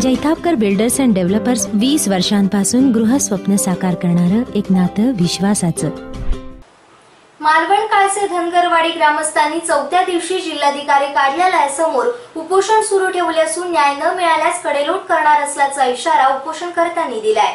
Jaitapkar builders and developers वीस वर्षांपासून गृहस्वप्न साकार करणारं एक नातं विश्वासाचं. मालवण काळसे धनगरवाडी ग्रामस्थांनी चौथ्या दिवशी जिल्हाधिकारी कार्यालयासमोर उपोषण सुरू ठेवले असून न्याय न मिळाल्यास कडेलोट करणार असल्याचा इशारा उपोषणकर्त्यांनी दिलाय.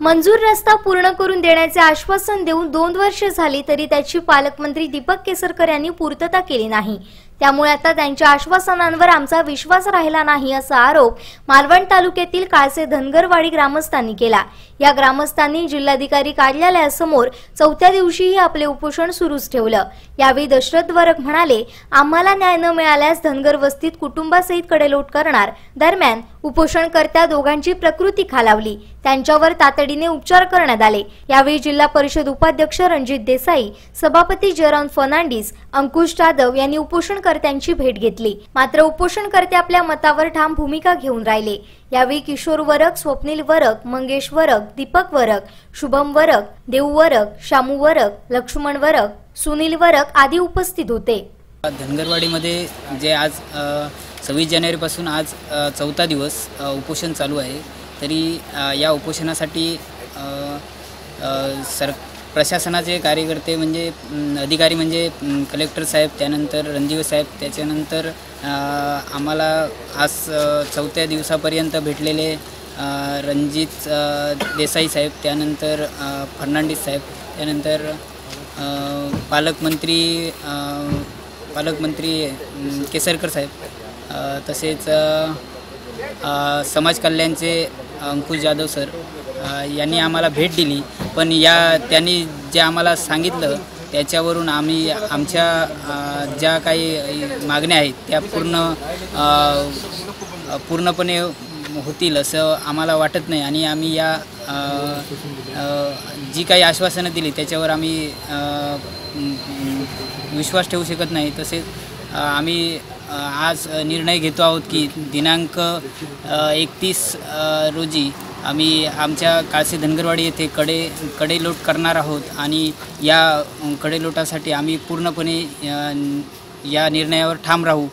मंजूर रस्ता पूर्ण करून देण्याचे आश्वासन देऊन दोन वर्ष झाली तरी त्याची पालकमंत्री दीपक केसरकर यांनी पूर्तता केली नाही. त्यामुळे आता त्यांच्या आश्वासनांवर आमचा विश्वास राहिला नाही असा आरोप मालवण तालुक्यातील काळसे धनगरवाडी ग्रामस्थांनी केला. या ग्रामस्थांनी जिल्हाधिकारी कार्यालयासमोर चौथ्या दिवशीही आपले उपोषण सुरूच ठेवलं. यावेळी दशरथ वरक म्हणाले आम्हाला न्याय न मिळाल्यास धनगर वस्तीत कुटुंबासहित कडेलोट करणार. दरम्यान उपोषणकर्त्या दोघांची प्रकृती खालावली. त्यांच्यावर तातडीने उपचार करण्यात आले. यावेळी जिल्हा परिषद उपाध्यक्ष रणजित देसाई सभापती जयराम फर्नांडिस अंकुश जाधव यांनी उपोषणकर्त्यांची भेट घेतली. मात्र उपोषणकर्ते आपल्या मतावर ठाम भूमिका घेऊन राहिले. यावेळी किशोर वरक स्वप्नील वरक मंगेश वरक दीपक वरक शुभम वरक देऊ वरक शामू वरक लक्ष्मण वरक सुनील वरक आदी उपस्थित होते. धनगरवाडीमध्ये जे आज सव्वीस जानेवारीपासून आज चौथा दिवस उपोषण चालू आहे. तरी या उपोषणासाठी सर प्रशासनाचे कार्यकर्ते म्हणजे अधिकारी म्हणजे कलेक्टर साहेब त्यानंतर रणजीव साहेब त्याच्यानंतर आम्हाला आज चौथ्या दिवसापर्यंत भेटलेले रणजित देसाई साहेब त्यानंतर फर्नांडिस साहेब त्यानंतर पालकमंत्री पालकमंत्री केसरकर साहेब तसेच समाज कल्याणचे अंकुश जाधव सर यांनी आम्हाला भेट दिली. पण या त्यांनी जे आम्हाला सांगितलं त्याच्यावरून आम्ही आमच्या ज्या काही मागण्या आहेत त्या पूर्ण पूर्णपणे होतील असं आम्हाला वाटत नाही. आणि आम्ही या जी काही आश्वासनं दिली त्याच्यावर आम्ही विश्वास ठेवू शकत नाही. तसेच आम्ही आज निर्णय घेतो आहोत की दिनांक एकतीस रोजी आम्ही आमच्या काळसे धनगरवाडी येथे कडे कडेलोट करणार आहोत आणि या कडेलोटासाठी आम्ही पूर्णपणे या निर्णयावर ठाम राहू.